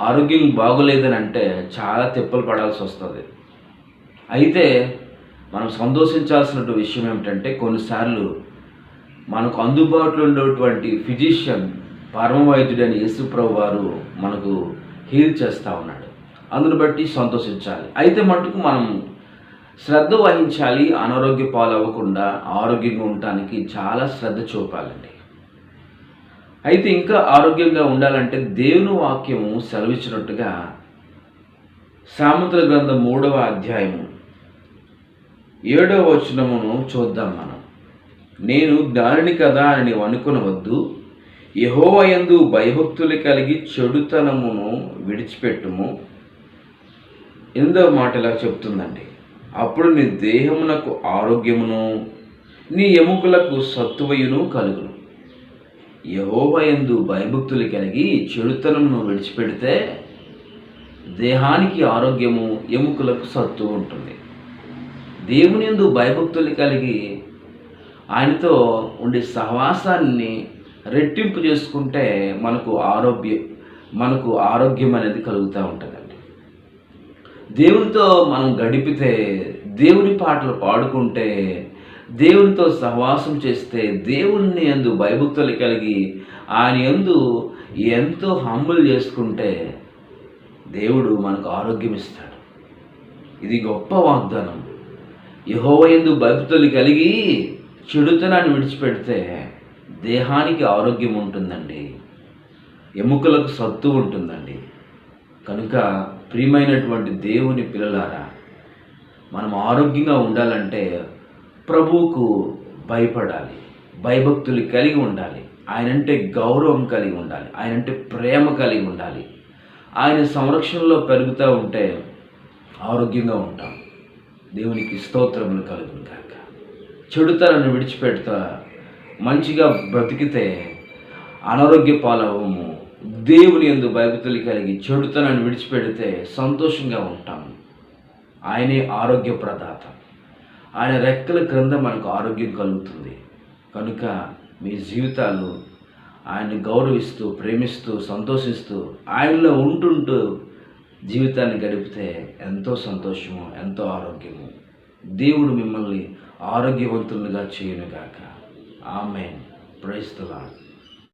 ఆరోగ్యం బాగోలేదని అంటే చాలా తిప్పలు పడాల్సి వస్తుంది. అయితే మనం సంతోషించాల్సిన విషయం ఏమిటంటే కొన్నిసార్లు మనకు అందుబాటులో ఉండేటువంటి ఫిజిషియన్ పరమవైద్యుడైన యేసుప్రభు వారు మనకు హీల్ చేస్తూ ఉన్నాడు. అందును బట్టి సంతోషించాలి. అయితే మటుకు మనం శ్రద్ధ వహించాలి అనారోగ్య పాలవ్వకుండా ఆరోగ్యంగా ఉండటానికి చాలా శ్రద్ధ చూపాలండి. అయితే ఇంకా ఆరోగ్యంగా ఉండాలంటే దేవుని వాక్యము సెలవిచ్చినట్టుగా సామెతల గ్రంథం మూడవ అధ్యాయము ఏడవ వచనమును చూద్దాం మనం. నేను జ్ఞానిని కదా అని నీవు అనుకునవద్దు యహోవయందు భయభక్తులు కలిగి చెడుతనమును విడిచిపెట్టుము. ఎందో మాట ఇలా చెప్తుందండి. అప్పుడు నీ దేహమునకు ఆరోగ్యమును నీ ఎముకలకు సత్తువయును కలుగును. యహోవయందు భయభక్తులు కలిగి చెడుతనమును విడిచిపెడితే దేహానికి ఆరోగ్యము ఎముకలకు సత్తు ఉంటుంది. దేవుని యందు భయభక్తులు కలిగి ఆయనతో ఉండే సహవాసాన్ని రెట్టింపు చేసుకుంటే మనకు ఆరోగ్యం మనకు ఆరోగ్యం అనేది కలుగుతూ ఉంటుందండి. దేవునితో మనం గడిపితే దేవుని పాటలు పాడుకుంటే దేవునితో సహవాసం చేస్తే దేవుణ్ణి ఎందు భయభక్తులు కలిగి ఆయన ఎందు ఎంతో హంబుల్ చేసుకుంటే దేవుడు మనకు ఆరోగ్యం ఇస్తాడు. ఇది గొప్ప వాగ్దానం. యహోవయందు భయభక్తులు కలిగి చెడుతనాన్ని విడిచిపెడితే దేహానికి ఆరోగ్యం ఉంటుందండి. ఎముకలకు సత్తు ఉంటుందండి. కనుక ప్రియమైనటువంటి దేవుని పిల్లలారా మనం ఆరోగ్యంగా ఉండాలంటే ప్రభువుకు భయపడాలి భయభక్తులు కలిగి ఉండాలి ఆయనంటే గౌరవం కలిగి ఉండాలి ఆయనంటే ప్రేమ కలిగి ఉండాలి. ఆయన సంరక్షణలో పెరుగుతూ ఉంటే ఆరోగ్యంగా ఉంటాం. దేవునికి స్తోత్రములు కలుగును కాక చెడుతనాన్ని విడిచిపెడతా మంచిగా బ్రతికితే అనారోగ్య పాలవము దేవుని ఎందు భయభక్తులు కలిగి చెడుతనాన్ని విడిచిపెడితే సంతోషంగా ఉంటాం. ఆయనే ఆరోగ్య ప్రదాత ఆయన రెక్కల క్రింద మనకు ఆరోగ్యం కలుగుతుంది. కనుక మీ జీవితాలు ఆయన్ని గౌరవిస్తూ ప్రేమిస్తూ సంతోషిస్తూ ఆయనలో ఉంటుంటూ జీవితాన్ని గడిపితే ఎంతో సంతోషము ఎంతో ఆరోగ్యము. దేవుడు మిమ్మల్ని ఆరోగ్యవంతులుగా చేయనుగాక. ఆమె ప్రైస్తులాడు